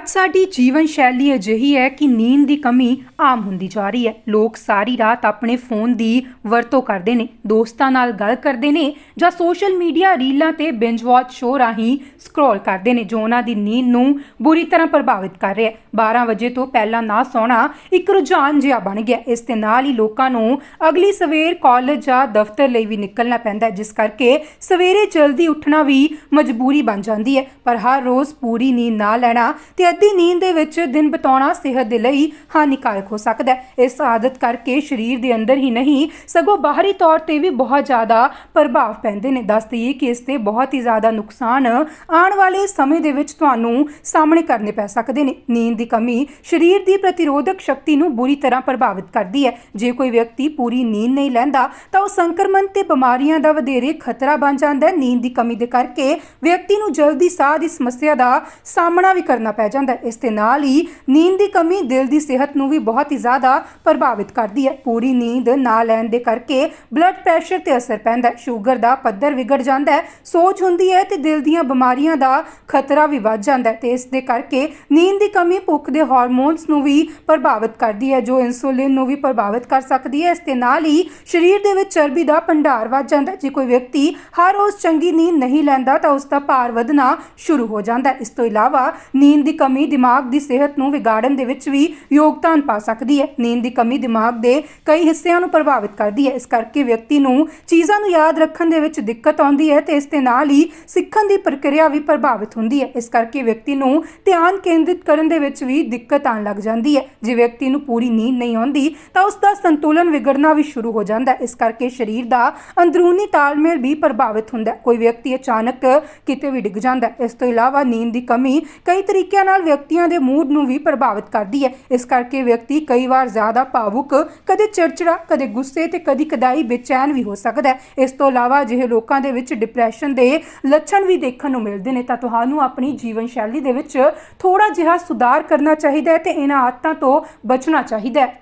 ਅੱਜ ਸਾਡੀ ਜੀਵਨ ਸ਼ੈਲੀ ਅਜਿਹੀ ਹੈ ਕਿ ਨੀਂਦ ਦੀ ਕਮੀ ਆਮ ਹੁੰਦੀ ਜਾ ਰਹੀ ਹੈ। ਲੋਕ ਸਾਰੀ ਰਾਤ ਆਪਣੇ ਫੋਨ ਦੀ ਵਰਤੋਂ ਕਰਦੇ ਨੇ, ਦੋਸਤਾਂ ਨਾਲ ਗੱਲ ਕਰਦੇ ਨੇ ਜਾਂ ਸੋਸ਼ਲ ਮੀਡੀਆ ਰੀਲਾਂ ਤੇ ਬਿੰਜ ਵਾਚ ਸ਼ੋਅ ਰਾਹੀਂ ਸਕਰੋਲ ਕਰਦੇ ਨੇ, ਜੋ ਉਹਨਾਂ ਦੀ ਨੀਂਦ ਨੂੰ ਬੁਰੀ ਤਰ੍ਹਾਂ ਪ੍ਰਭਾਵਿਤ ਕਰ ਰਿਹਾ ਹੈ। 12 ਵਜੇ ਤੋਂ ਪਹਿਲਾਂ ਨਾ ਸੌਣਾ ਇੱਕ ਰੁਝਾਨ ਜਿਹਾ ਬਣ ਗਿਆ। ਇਸ ਦੇ ਨਾਲ ਹੀ ਲੋਕਾਂ ਨੂੰ ਅਗਲੀ ਸਵੇਰ ਕਾਲਜ ਜਾਂ ਦਫ਼ਤਰ ਲਈ ਵੀ ਨਿਕਲਣਾ ਪੈਂਦਾ ਹੈ, ਜਿਸ ਕਰਕੇ ਸਵੇਰੇ ਜਲਦੀ ਉੱਠਣਾ ਵੀ ਮਜਬੂਰੀ ਬਣ ਜਾਂਦੀ ਹੈ। ਪਰ ਹਰ ਰੋਜ਼ ਪੂਰੀ ਨੀਂਦ ਨਾ ਲੈਣਾ ਤੇ ਅੱਧੀ ਨੀਂਦ ਦੇ ਵਿੱਚ ਦਿਨ ਬਿਤਾਉਣਾ ਸਿਹਤ ਦੇ ਲਈ ਹਾਨੀਕਾਰਕ ਹੋ ਸਕਦਾ ਹੈ। ਇਸ ਆਦਤ ਕਰਕੇ ਸਰੀਰ ਦੇ ਅੰਦਰ ਹੀ ਨਹੀਂ, ਸਗੋਂ ਬਾਹਰੀ ਤੌਰ ਤੇ ਵੀ ਬਹੁਤ ਜ਼ਿਆਦਾ ਪ੍ਰਭਾਵ ਪੈਂਦੇ ਨੇ। ਦੱਸ ਦਈਏ ਕਿ ਇਸ ਤੇ ਬਹੁਤ ਹੀ ਜ਼ਿਆਦਾ ਨੁਕਸਾਨ ਆਉਣ ਵਾਲੇ ਸਮੇਂ ਦੇ ਵਿੱਚ ਤੁਹਾਨੂੰ ਸਾਹਮਣੇ ਕਰਨੇ ਪੈ ਸਕਦੇ ਨੇ। ਨੀਂਦ ਦੀ ਕਮੀ ਸਰੀਰ ਦੀ ਪ੍ਰਤੀਰੋਧਕ ਸ਼ਕਤੀ ਨੂੰ ਬੁਰੀ ਤਰ੍ਹਾਂ ਪ੍ਰਭਾਵਿਤ ਕਰਦੀ ਹੈ। ਜੇ ਕੋਈ ਵਿਅਕਤੀ ਪੂਰੀ ਨੀਂਦ ਨਹੀਂ ਲੈਂਦਾ, ਤਾਂ ਉਹ ਸੰਕਰਮਣ ਤੇ ਬਿਮਾਰੀਆਂ ਦਾ ਵਧੇਰੇ ਖਤਰਾ ਬਣ ਜਾਂਦਾ ਹੈ। ਨੀਂਦ ਦੀ ਕਮੀ ਦੇ ਕਰਕੇ ਵਿਅਕਤੀ ਨੂੰ ਜਲਦੀ ਸਾਹ ਦੀ ਸਮੱਸਿਆ ਦਾ ਸਾਹਮਣਾ ਵੀ ਕਰਨਾ ਪੈ ਜਾਂਦਾ ਹੈ। ਇਸ ਦੇ ਨਾਲ ਹੀ ਨੀਂਦ ਦੀ ਕਮੀ ਦਿਲ ਦੀ ਸਿਹਤ ਨੂੰ ਵੀ ਬਹੁਤ ਹੀ ਜ਼ਿਆਦਾ ਪ੍ਰਭਾਵਿਤ ਕਰਦੀ ਹੈ। ਪੂਰੀ ਨੀਂਦ ਨਾ ਲੈਣ ਦੇ ਕਰਕੇ ਬਲੱਡ ਪ੍ਰੈਸ਼ਰ ਤੇ ਅਸਰ ਪੈਂਦਾ ਹੈ। ਸ਼ੂਗਰ ਦਾ ਪੱਧਰ ਵਿਗੜ ਜਾਂਦਾ ਹੈ। ਸੋਜ ਹੁੰਦੀ ਹੈ ਤੇ ਦਿਲ ਦੀਆਂ ਬਿਮਾਰੀਆਂ ਦਾ ਖਤਰਾ ਵੀ ਵੱਧ ਜਾਂਦਾ ਹੈ ਤੇ ਇਸ ਦੇ ਕਰਕੇ ਨੀਂਦ ਦੀ ਕਮੀ ਭੁੱਖ ਦੇ ਹਾਰਮੋਨਸ ਨੂੰ ਵੀ ਪ੍ਰਭਾਵਿਤ ਕਰਦੀ ਹੈ, ਜੋ ਇਨਸੂਲਿਨ ਨੂੰ ਵੀ ਪ੍ਰਭਾਵਿਤ ਕਰ ਸਕਦੀ ਹੈ। ਇਸ ਦੇ ਨਾਲ ਹੀ ਸਰੀਰ ਦੇ ਵਿੱਚ ਚਰਬੀ ਦਾ ਭੰਡਾਰ ਵੱਧ ਜਾਂਦਾ ਹੈ। ਜੇ ਕੋਈ ਵਿਅਕਤੀ ਹਰ ਰੋਜ਼ ਚੰਗੀ ਨੀਂਦ ਨਹੀਂ ਲੈਂਦਾ ਤਾਂ ਉਸ ਦਾ ਭਾਰ ਵਧਣਾ ਸ਼ੁਰੂ ਹੋ ਜਾਂਦਾ ਹੈ। ਇਸ ਤੋਂ ਇਲਾਵਾ ਨੀਂਦ ਦੀ ਕਮੀ ਦਿਮਾਗ ਦੀ ਸਿਹਤ ਨੂੰ ਵਿਗਾੜਨ ਦੇ ਵਿੱਚ ਵੀ ਯੋਗਦਾਨ ਪਾ ਸਕਦੀ ਹੈ। ਨੀਂਦ ਦੀ ਕਮੀ ਦਿਮਾਗ ਦੇ ਕਈ ਹਿੱਸਿਆਂ ਨੂੰ ਪ੍ਰਭਾਵਿਤ ਕਰਦੀ ਹੈ। ਇਸ ਕਰਕੇ ਵਿਅਕਤੀ ਨੂੰ ਚੀਜ਼ਾਂ ਨੂੰ ਯਾਦ ਰੱਖਣ ਦੇ ਵਿੱਚ ਦਿੱਕਤ ਆਉਂਦੀ ਹੈ ਤੇ ਇਸ ਦੇ ਨਾਲ ਹੀ ਸਿੱਖਣ ਦੀ ਪ੍ਰਕਿਰਿਆ ਵੀ ਪ੍ਰਭਾਵਿਤ ਹੁੰਦੀ ਹੈ। ਇਸ ਕਰਕੇ ਵਿਅਕਤੀ ਨੂੰ ਧਿਆਨ ਕੇਂਦਰਿਤ ਕਰਨ ਦੇ ਵਿੱਚ ਵੀ ਦਿੱਕਤ ਆਉਣ ਲੱਗ ਜਾਂਦੀ ਹੈ। ਜੇ ਵਿਅਕਤੀ ਨੂੰ ਪੂਰੀ ਨੀਂਦ ਨਹੀਂ ਆਉਂਦੀ, ਤਾਂ ਉਸ ਦਾ ਸੰਤੁਲਨ ਵਿਗੜਨਾ ਵੀ ਸ਼ੁਰੂ ਹੋ ਜਾਂਦਾ ਹੈ। ਇਸ ਕਰਕੇ ਸਰੀਰ ਦਾ ਅੰਦਰੂਨੀ ਤਾਲਮੇਲ ਵੀ ਪ੍ਰਭਾਵਿਤ ਹੁੰਦਾ ਹੈ। ਕੋਈ ਵਿਅਕਤੀ ਅਚਾਨਕ ਕਿਤੇ ਵੀ ਡਿੱਗ ਜਾਂਦਾ ਹੈ। ਇਸ ਤੋਂ ਇਲਾਵਾ ਨੀਂਦ ਦੀ ਕਮੀ ਕਈ ਤਰੀਕਿਆਂ ਨਾਲ ਵਿਅਕਤੀਆਂ ਦੇ ਮੂਡ ਨੂੰ ਵੀ ਪ੍ਰਭਾਵਿਤ ਕਰਦੀ ਹੈ। ਇਸ ਕਰਕੇ ਵਿਅਕਤੀ ਕਈ ਵਾਰ ਜ਼ਿਆਦਾ ਭਾਵੁਕ, ਕਦੇ ਚਿੜਚਿੜਾ, ਕਦੇ ਗੁੱਸੇ ਤੇ ਕਦੀ ਕਦਾਈ ਬੇਚੈਨ ਵੀ ਹੋ ਸਕਦਾ ਹੈ। ਇਸ ਤੋਂ ਇਲਾਵਾ ਅਜਿਹੇ ਲੋਕਾਂ ਦੇ ਵਿੱਚ ਡਿਪਰੈਸ਼ਨ ਦੇ ਲੱਛਣ ਵੀ ਦੇਖਣ ਨੂੰ ਮਿਲਦੇ ਨੇ। ਤਾਂ ਤੁਹਾਨੂੰ ਆਪਣੀ ਜੀਵਨ ਸ਼ੈਲੀ ਦੇ ਵਿੱਚ ਥੋੜਾ ਜਿਹਾ ਸੁਧਾਰ ਕਰਨਾ ਚਾਹੀਦਾ ਹੈ ਤੇ ਇਹਨਾਂ ਆਦਤਾਂ ਤੋਂ ਬਚਣਾ ਚਾਹੀਦਾ ਹੈ।